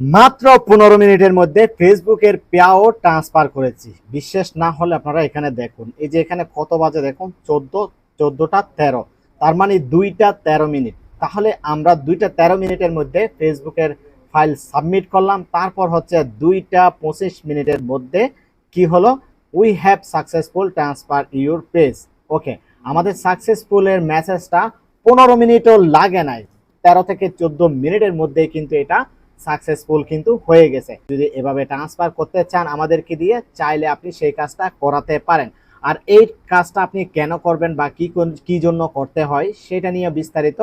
মাত্র পনেরো মিনিটের মধ্যে ফেসবুকের পেয়াও ট্রান্সফার করেছি। বিশ্বাস না হলে আপনারা এখানে দেখুন। এই যে এখানে কত বাজে দেখুন? চোদ্দ, চোদ্দোটা তেরো। তার মানে দুইটা তেরো মিনিট। তাহলে আমরা দুইটা তেরো মিনিটের মধ্যে ফেসবুকের ফাইল সাবমিট করলাম। তারপর হচ্ছে দুইটা পঁচিশ মিনিটের মধ্যে কি হলো? We have successful transfer your page okay আমাদের সাকসেসফুলের মেসেজটা পনেরো মিনিটও লাগে নাই। তেরো থেকে চোদ্দ মিনিটের মধ্যে কিন্তু এটা সাকসেসফুল কিন্তু হয়ে গেছে। যদি এভাবে ট্রান্সফার করতে চান আমাদেরকে দিয়ে, চাইলে আপনি সেই কাজটা করাতে পারেন। আর এই কাজটা আপনি কেন করবেন বা কি কি জন্য করতে হয়, সেটা নিয়ে বিস্তারিত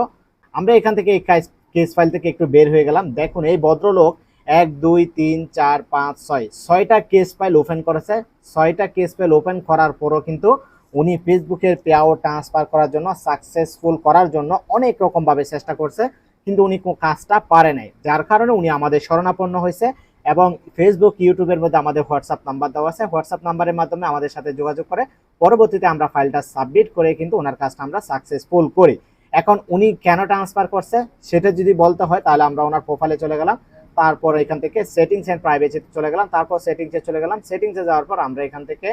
আমরা এখান থেকে এই কাজ কেস ফাইল থেকে একটু বের হয়ে গেলাম। দেখুন, এই ভদ্রলোক এক, দুই, তিন, চার, পাঁচ, ছয়, ছয়টা কেস ফাইল ওপেন করেছে। ছয়টা কেস ফাইল ওপেন করার পরও কিন্তু উনি ফেসবুকের পেয়াও ট্রান্সফার করার জন্য সাকসেসফুল করার জন্য অনেক রকমভাবে চেষ্টা করছে। কিন্তু উনি কোনো কাজটা পারে নাই। যার কারণে উনি আমাদের শরণাপন্ন হয়েছে এবং ফেসবুক ইউটিউবের মধ্যে আমাদের হোয়াটসঅ্যাপ নাম্বার দেওয়া আছে। হোয়াটসঅ্যাপ নাম্বারের মাধ্যমে আমাদের সাথে যোগাযোগ করে পরবর্তীতে আমরা ফাইলটা সাবমিট করে কিন্তু ওনার কাজটা আমরা সাকসেসফুল করি। এখন উনি কেন ট্রান্সফার করছে সেটা যদি বলতে হয়, তাহলে আমরা ওনার প্রোফাইলে চলে গেলাম। তারপর এখান থেকে সেটিংস অ্যান্ড প্রাইভেসিতে চলে গেলাম। তারপর সেটিংসে চলে গেলাম। সেটিংসে যাওয়ার পর আমরা এখান থেকে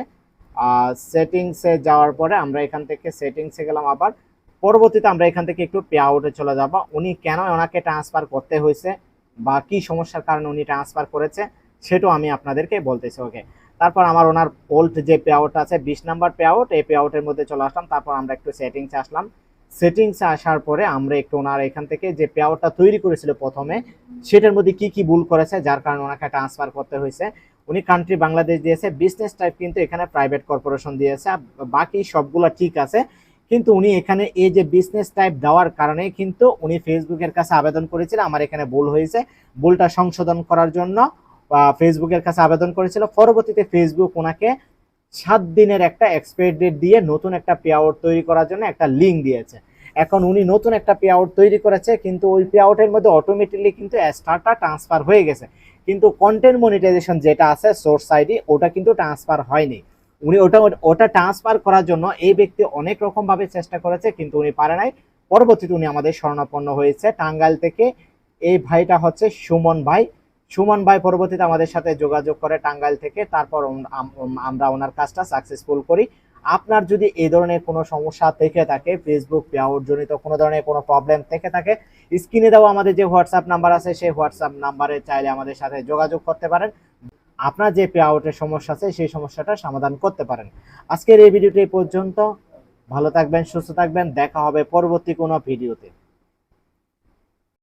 সেটিংসে যাওয়ার পরে আমরা এখান থেকে সেটিংসে গেলাম আবার। পরবর্তীতে আমরা এখান থেকে একটু পে আউটে চলে যাব। উনি কেন ওনাকে ট্রান্সফার করতে হয়েছে বা কি সমস্যার কারণে উনি ট্রান্সফার করেছে, সেটাও আমি আপনাদেরকে বলতেছি ওকে তারপর আমার ওনার ওল্ড যে পে আছে, বিশ নাম্বার পে আউট এই পে আউটের মধ্যে চলে আসলাম। তারপর আমরা একটু সেটিংসে আসলাম। সেটিংসে আসার পরে আমরা একটু ওনার এখান থেকে যে পে আউটটা তৈরি করেছিল প্রথমে, সেটার মধ্যে কি কি ভুল করেছে, যার কারণে ওনাকে ট্রান্সফার করতে হয়েছে। উনি কান্ট্রি বাংলাদেশ দিয়েছে বিজনেস টাইপ কিন্তু এখানে প্রাইভেট কর্পোরেশন দিয়েছে বাকি সবগুলো ঠিক আছে। কিন্তু উনি এখানে এই যে বিজনেস টাইপ দেওয়ার কারণে কিন্তু উনি ফেসবুকের কাছে আবেদন করেছিল। আমার এখানে ভুল হয়েছে। ভুলটা সংশোধন করার জন্য ফেসবুকের কাছে আবেদন করেছিল। পরবর্তীতে ফেসবুক ওনাকে সাত দিনের একটা এক্সপায়ার ডেট দিয়ে নতুন একটা পে আউট তৈরি করার জন্য একটা লিঙ্ক দিয়েছে। এখন উনি নতুন একটা পে আউট তৈরি করেছে, কিন্তু ওই পে আউটের মধ্যে অটোমেটিকলি কিন্তু স্টারটা ট্রান্সফার হয়ে গেছে। কিন্তু কন্টেন্ট মনিটাইজেশন যেটা আছে সোর্স আইডি ওটা কিন্তু ট্রান্সফার হয়নি। উনি ওটা ওটা ট্রান্সফার করার জন্য এই ব্যক্তি অনেক রকম ভাবে চেষ্টা করেছে, কিন্তু উনি পারে নাই। পরবর্তীতে উনি আমাদের শরণাপন্ন হয়েছে টাঙ্গাইল থেকে। এই ভাইটা হচ্ছে সুমন ভাই। সুমন ভাই পরবর্তীতে আমাদের সাথে যোগাযোগ করে টাঙ্গাইল থেকে। তারপর আমরা ওনার কাজটা সাকসেসফুল করি। আপনার যদি এই ধরনের কোনো সমস্যা থেকে থাকে ফেসবুক জনিত কোনো ধরনের কোনো প্রবলেম থেকে থাকে স্ক্রিনে দেওয়া আমাদের যে হোয়াটসঅ্যাপ নাম্বার আছে, সেই হোয়াটসঅ্যাপ নাম্বারে চাইলে আমাদের সাথে যোগাযোগ করতে পারেন। আপনার যে পে আউটের সমস্যা আছে, সেই সমস্যাটা সমাধান করতে পারেন। আজকের এই ভিডিওটি পর্যন্ত। ভালো থাকবেন, সুস্থ থাকবেন। দেখা হবে পরবর্তী কোনো ভিডিওতে।